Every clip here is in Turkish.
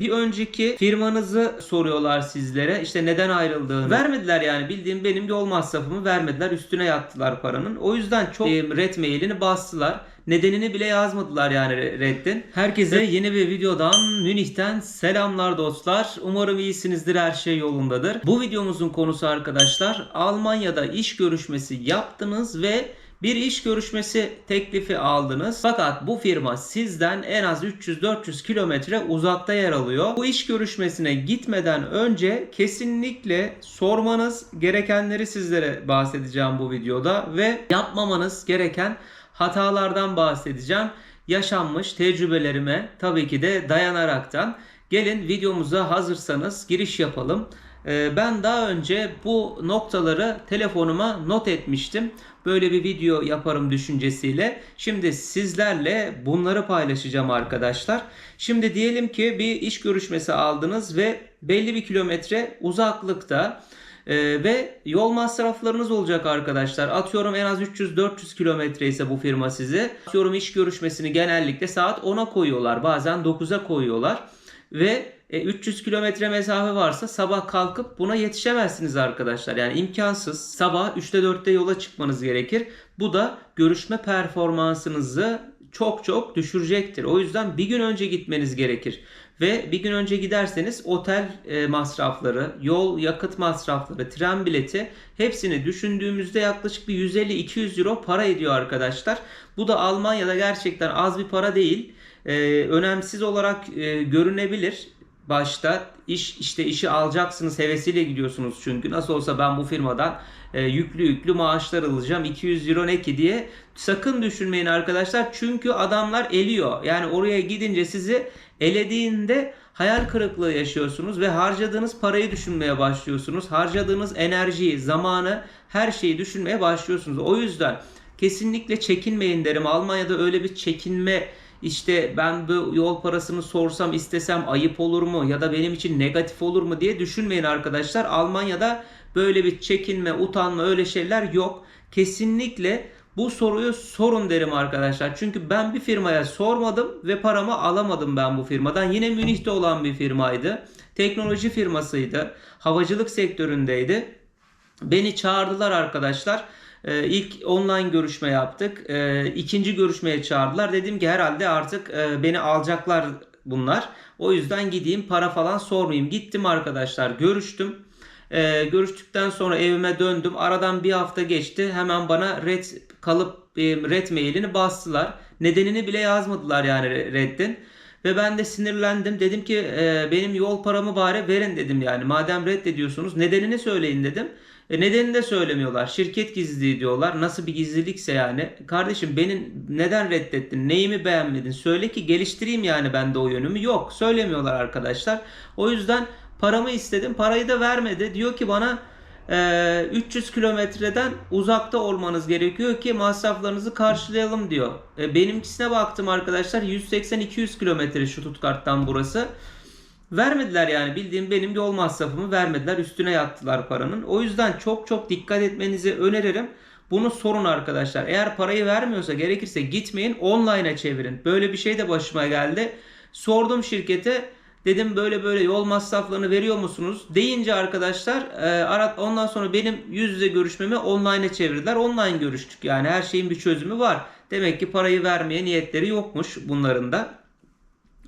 Bir önceki firmanızı soruyorlar sizlere. İşte neden ayrıldığını. Vermediler yani bildiğim benim yol masrafımı vermediler. Üstüne yattılar paranın. O yüzden çok e, red mailini bastılar. Nedenini bile yazmadılar yani re- reddin. Herkese yeni bir videodan Münih'ten selamlar dostlar. Umarım iyisinizdir her şey yolundadır. Bu videomuzun konusu arkadaşlar Almanya'da iş görüşmesi yaptınız ve bir iş görüşmesi teklifi aldınız. Fakat bu firma sizden en az 300-400 kilometre uzakta yer alıyor. Bu iş görüşmesine gitmeden önce kesinlikle sormanız gerekenleri sizlere bahsedeceğim bu videoda ve yapmamanız gereken hatalardan bahsedeceğim. Yaşanmış tecrübelerime tabii ki de dayanaraktan. Gelin videomuza hazırsanız giriş yapalım. Ee, Ben daha önce bu noktaları telefonuma not etmiştim. Böyle bir video yaparım düşüncesiyle. Şimdi sizlerle bunları paylaşacağım arkadaşlar. Şimdi diyelim ki bir iş görüşmesi aldınız ve belli bir kilometre uzaklıkta ee, ve yol masraflarınız olacak arkadaşlar. Atıyorum en az 300-400 kilometre ise bu firma size. Atıyorum iş görüşmesini genellikle saat 10'a koyuyorlar. Bazen 9'a koyuyorlar. Ve e, 300 kilometre mesafe varsa sabah kalkıp buna yetişemezsiniz arkadaşlar. Yani imkansız. Sabah 3'te 4'te yola çıkmanız gerekir. Bu da görüşme performansınızı çok çok düşürecektir. O yüzden bir gün önce gitmeniz gerekir. Ve bir gün önce giderseniz otel e, masrafları, yol yakıt masrafları, tren bileti hepsini düşündüğümüzde yaklaşık bir 150-200 euro para ediyor arkadaşlar. Bu da Almanya'da gerçekten az bir para değil. E, önemsiz olarak e, görünebilir başta iş işte işi alacaksınız hevesiyle gidiyorsunuz çünkü. Nasıl olsa ben bu firmadan e, yüklü yüklü maaşlar alacağım. 200 euro ne ki diye sakın düşünmeyin arkadaşlar. Çünkü adamlar eliyor. Yani oraya gidince sizi elediğinde hayal kırıklığı yaşıyorsunuz ve harcadığınız parayı düşünmeye başlıyorsunuz. Harcadığınız enerjiyi zamanı her şeyi düşünmeye başlıyorsunuz. O yüzden kesinlikle çekinmeyin derim. Almanya'da öyle bir çekinme işte ben bu yol parasını sorsam istesem ayıp olur mu ya da benim için negatif olur mu diye düşünmeyin arkadaşlar. Almanya'da böyle bir çekinme, utanma öyle şeyler yok. Kesinlikle bu soruyu sorun derim arkadaşlar. Çünkü ben bir firmaya sormadım ve paramı alamadım ben bu firmadan. Yine Münih'te olan bir firmaydı. Teknoloji firmasıydı. Havacılık sektöründeydi. Beni çağırdılar arkadaşlar. Ee, ilk online görüşme yaptık. Ee, ikinci görüşmeye çağırdılar. Dedim ki herhalde artık e, beni alacaklar bunlar. O yüzden gideyim para falan sormayayım. Gittim arkadaşlar görüştüm. Ee, görüştükten sonra evime döndüm. Aradan bir hafta geçti. Hemen bana red kalıp e, red mailini bastılar. Nedenini bile yazmadılar yani reddin. Ve ben de sinirlendim. Dedim ki e, benim yol paramı bari verin dedim yani. Madem reddediyorsunuz nedenini söyleyin dedim. E, nedenini de söylemiyorlar. Şirket gizliliği diyorlar. Nasıl bir gizlilikse yani. Kardeşim beni neden reddettin? Neyimi beğenmedin? Söyle ki geliştireyim yani ben de o yönümü. Yok söylemiyorlar arkadaşlar. O yüzden paramı istedim. Parayı da vermedi. Diyor ki bana e, 300 kilometreden uzakta olmanız gerekiyor ki masraflarınızı karşılayalım diyor. E, benimkisine baktım arkadaşlar 180-200 kilometre şu Stuttgart'tan burası. Vermediler yani bildiğim benim yol masrafımı vermediler. Üstüne yattılar paranın. O yüzden çok çok dikkat etmenizi öneririm. Bunu sorun arkadaşlar. Eğer parayı vermiyorsa gerekirse gitmeyin online'a çevirin. Böyle bir şey de başıma geldi. Sordum şirkete. Dedim böyle böyle yol masraflarını veriyor musunuz? Deyince arkadaşlar e, ondan sonra benim yüz yüze görüşmemi online'a çevirdiler. Online görüştük. Yani her şeyin bir çözümü var. Demek ki parayı vermeye niyetleri yokmuş bunların da.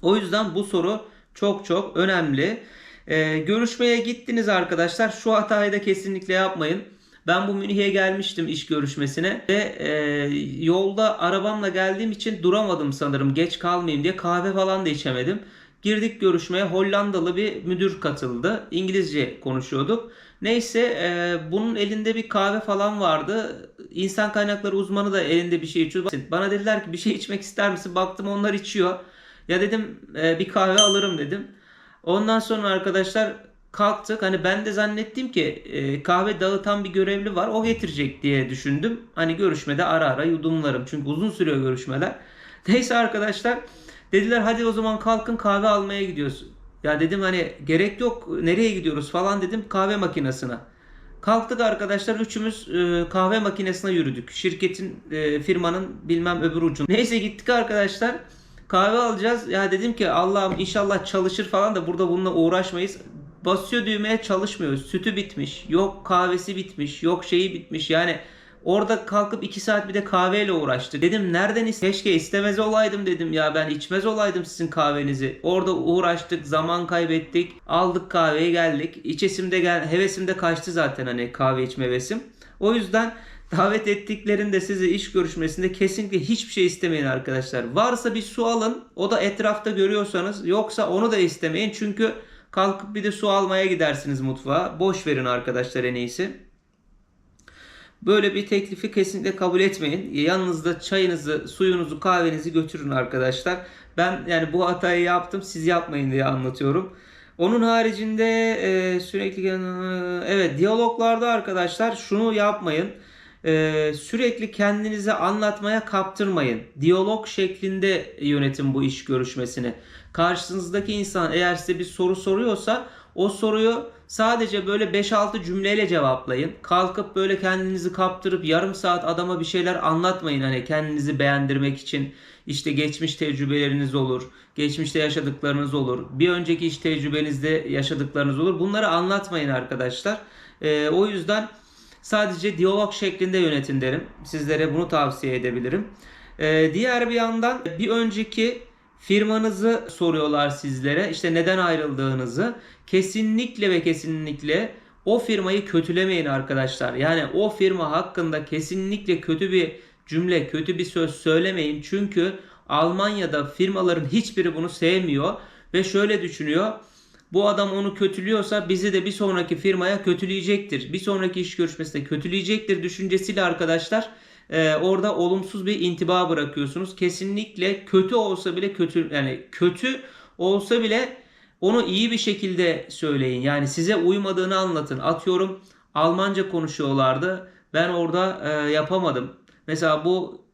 O yüzden bu soru çok çok önemli. Ee, görüşmeye gittiniz arkadaşlar. Şu hatayı da kesinlikle yapmayın. Ben bu Münih'e gelmiştim iş görüşmesine ve e, yolda arabamla geldiğim için duramadım sanırım geç kalmayayım diye kahve falan da içemedim. Girdik görüşmeye Hollandalı bir müdür katıldı. İngilizce konuşuyorduk. Neyse e, bunun elinde bir kahve falan vardı. İnsan kaynakları uzmanı da elinde bir şey içiyor. Bana dediler ki bir şey içmek ister misin? Baktım onlar içiyor. Ya dedim e, bir kahve alırım dedim. Ondan sonra arkadaşlar kalktık. Hani ben de zannettim ki e, kahve dağıtan bir görevli var. O getirecek diye düşündüm. Hani görüşmede ara ara yudumlarım. Çünkü uzun sürüyor görüşmeler. Neyse arkadaşlar dediler hadi o zaman kalkın kahve almaya gidiyoruz. Ya dedim hani gerek yok nereye gidiyoruz falan dedim kahve makinesine. Kalktık arkadaşlar üçümüz e, kahve makinesine yürüdük. Şirketin, e, firmanın bilmem öbür ucun. Neyse gittik arkadaşlar. Kahve alacağız. Ya dedim ki Allah'ım inşallah çalışır falan da burada bununla uğraşmayız. Basıyor düğmeye çalışmıyor. Sütü bitmiş. Yok kahvesi bitmiş. Yok şeyi bitmiş. Yani orada kalkıp 2 saat bir de kahveyle uğraştı. Dedim nereden is keşke istemez olaydım dedim ya ben içmez olaydım sizin kahvenizi. Orada uğraştık, zaman kaybettik. Aldık kahveyi geldik. İçesim de gel hevesim de kaçtı zaten hani kahve içme hevesim. O yüzden davet ettiklerinde sizi iş görüşmesinde kesinlikle hiçbir şey istemeyin arkadaşlar. Varsa bir su alın. O da etrafta görüyorsanız. Yoksa onu da istemeyin. Çünkü kalkıp bir de su almaya gidersiniz mutfağa. Boş verin arkadaşlar en iyisi. Böyle bir teklifi kesinlikle kabul etmeyin. Yanınızda çayınızı, suyunuzu, kahvenizi götürün arkadaşlar. Ben yani bu hatayı yaptım siz yapmayın diye anlatıyorum. Onun haricinde e, sürekli e, evet diyaloglarda arkadaşlar şunu yapmayın. E, sürekli kendinize anlatmaya kaptırmayın. Diyalog şeklinde yönetin bu iş görüşmesini. Karşınızdaki insan eğer size bir soru soruyorsa o soruyu sadece böyle 5-6 cümleyle cevaplayın. Kalkıp böyle kendinizi kaptırıp yarım saat adama bir şeyler anlatmayın hani kendinizi beğendirmek için. İşte geçmiş tecrübeleriniz olur, geçmişte yaşadıklarınız olur, bir önceki iş tecrübenizde yaşadıklarınız olur. Bunları anlatmayın arkadaşlar. Ee, o yüzden sadece diyalog şeklinde yönetin derim. Sizlere bunu tavsiye edebilirim. Ee, diğer bir yandan bir önceki firmanızı soruyorlar sizlere. İşte neden ayrıldığınızı. Kesinlikle ve kesinlikle o firmayı kötülemeyin arkadaşlar. Yani o firma hakkında kesinlikle kötü bir cümle, kötü bir söz söylemeyin. Çünkü Almanya'da firmaların hiçbiri bunu sevmiyor ve şöyle düşünüyor. Bu adam onu kötülüyorsa bizi de bir sonraki firmaya kötüleyecektir. Bir sonraki iş görüşmesinde kötüleyecektir düşüncesiyle arkadaşlar e, orada olumsuz bir intiba bırakıyorsunuz. Kesinlikle kötü olsa bile kötü yani kötü olsa bile onu iyi bir şekilde söyleyin. Yani size uymadığını anlatın. Atıyorum Almanca konuşuyorlardı. Ben orada e, yapamadım. Mesela bu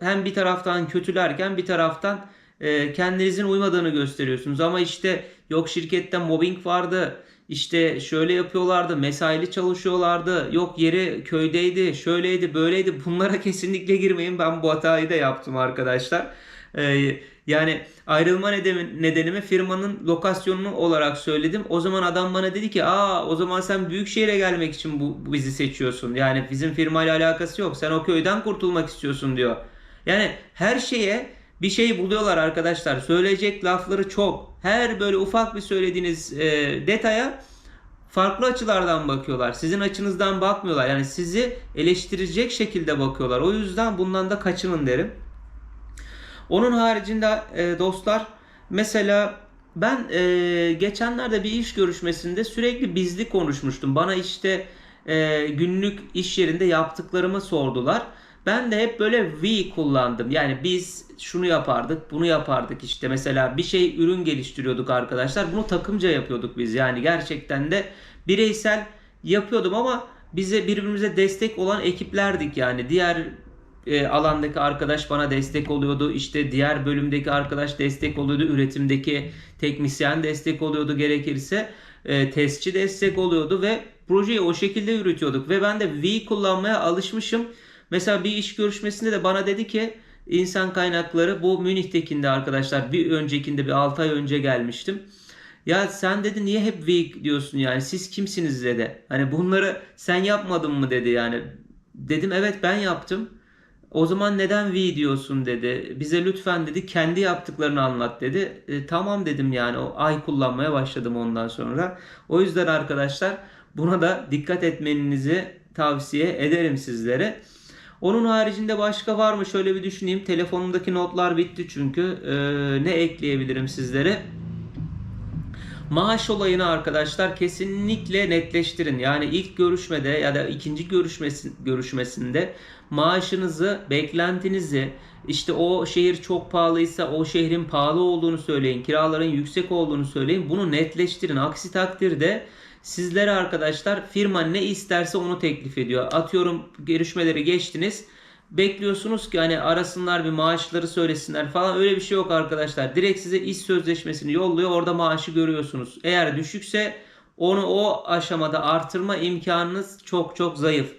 hem bir taraftan kötülerken bir taraftan e, kendinizin uymadığını gösteriyorsunuz. Ama işte yok şirketten mobbing vardı. İşte şöyle yapıyorlardı, mesaili çalışıyorlardı, yok yeri köydeydi, şöyleydi, böyleydi. Bunlara kesinlikle girmeyin. Ben bu hatayı da yaptım arkadaşlar. Ee, yani ayrılma nedeni, nedenimi firmanın lokasyonunu olarak söyledim. O zaman adam bana dedi ki aa o zaman sen büyük şehire gelmek için bu, bu bizi seçiyorsun. Yani bizim firmayla alakası yok. Sen o köyden kurtulmak istiyorsun diyor. Yani her şeye bir şey buluyorlar arkadaşlar. Söyleyecek lafları çok. Her böyle ufak bir söylediğiniz e, detaya farklı açılardan bakıyorlar. Sizin açınızdan bakmıyorlar. Yani sizi eleştirecek şekilde bakıyorlar. O yüzden bundan da kaçının derim. Onun haricinde e, dostlar mesela ben e, geçenlerde bir iş görüşmesinde sürekli bizli konuşmuştum. Bana işte e, günlük iş yerinde yaptıklarımı sordular. Ben de hep böyle we kullandım. Yani biz şunu yapardık, bunu yapardık işte. Mesela bir şey ürün geliştiriyorduk arkadaşlar. Bunu takımca yapıyorduk biz. Yani gerçekten de bireysel yapıyordum ama bize birbirimize destek olan ekiplerdik yani. Diğer e, alandaki arkadaş bana destek oluyordu. İşte diğer bölümdeki arkadaş destek oluyordu. Üretimdeki teknisyen destek oluyordu gerekirse. E, testçi destek oluyordu ve projeyi o şekilde yürütüyorduk. Ve ben de V kullanmaya alışmışım. Mesela bir iş görüşmesinde de bana dedi ki insan kaynakları bu Münih'tekinde arkadaşlar bir öncekinde bir 6 ay önce gelmiştim. Ya sen dedi niye hep we diyorsun yani siz kimsiniz dedi. Hani bunları sen yapmadın mı dedi yani. Dedim evet ben yaptım. O zaman neden we diyorsun dedi. Bize lütfen dedi kendi yaptıklarını anlat dedi. E, tamam dedim yani o ay kullanmaya başladım ondan sonra. O yüzden arkadaşlar buna da dikkat etmenizi tavsiye ederim sizlere. Onun haricinde başka var mı? Şöyle bir düşüneyim. Telefonumdaki notlar bitti çünkü. Ee, ne ekleyebilirim sizlere? Maaş olayını arkadaşlar kesinlikle netleştirin. Yani ilk görüşmede ya da ikinci görüşmesin, görüşmesinde maaşınızı, beklentinizi, işte o şehir çok pahalıysa o şehrin pahalı olduğunu söyleyin. Kiraların yüksek olduğunu söyleyin. Bunu netleştirin. Aksi takdirde sizlere arkadaşlar firma ne isterse onu teklif ediyor. Atıyorum görüşmeleri geçtiniz. Bekliyorsunuz ki hani arasınlar bir maaşları söylesinler falan öyle bir şey yok arkadaşlar. Direkt size iş sözleşmesini yolluyor orada maaşı görüyorsunuz. Eğer düşükse onu o aşamada artırma imkanınız çok çok zayıf.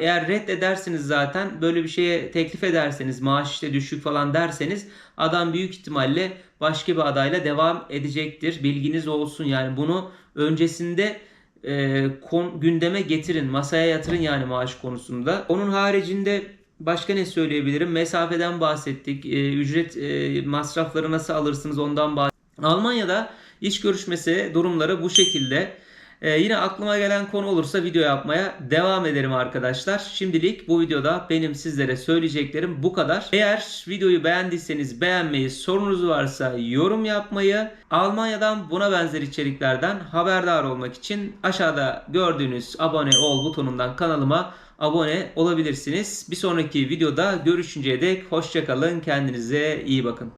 Eğer reddedersiniz zaten böyle bir şeye teklif ederseniz maaş işte düşük falan derseniz adam büyük ihtimalle başka bir adayla devam edecektir. Bilginiz olsun yani bunu öncesinde e, kon- gündeme getirin, masaya yatırın yani maaş konusunda. Onun haricinde başka ne söyleyebilirim? Mesafeden bahsettik. E, ücret e, masrafları nasıl alırsınız ondan bahsettik. Almanya'da iş görüşmesi durumları bu şekilde. Ee, yine aklıma gelen konu olursa video yapmaya devam ederim arkadaşlar. Şimdilik bu videoda benim sizlere söyleyeceklerim bu kadar. Eğer videoyu beğendiyseniz beğenmeyi, sorunuz varsa yorum yapmayı, Almanya'dan buna benzer içeriklerden haberdar olmak için aşağıda gördüğünüz abone ol butonundan kanalıma abone olabilirsiniz. Bir sonraki videoda görüşünceye dek hoşçakalın. Kendinize iyi bakın.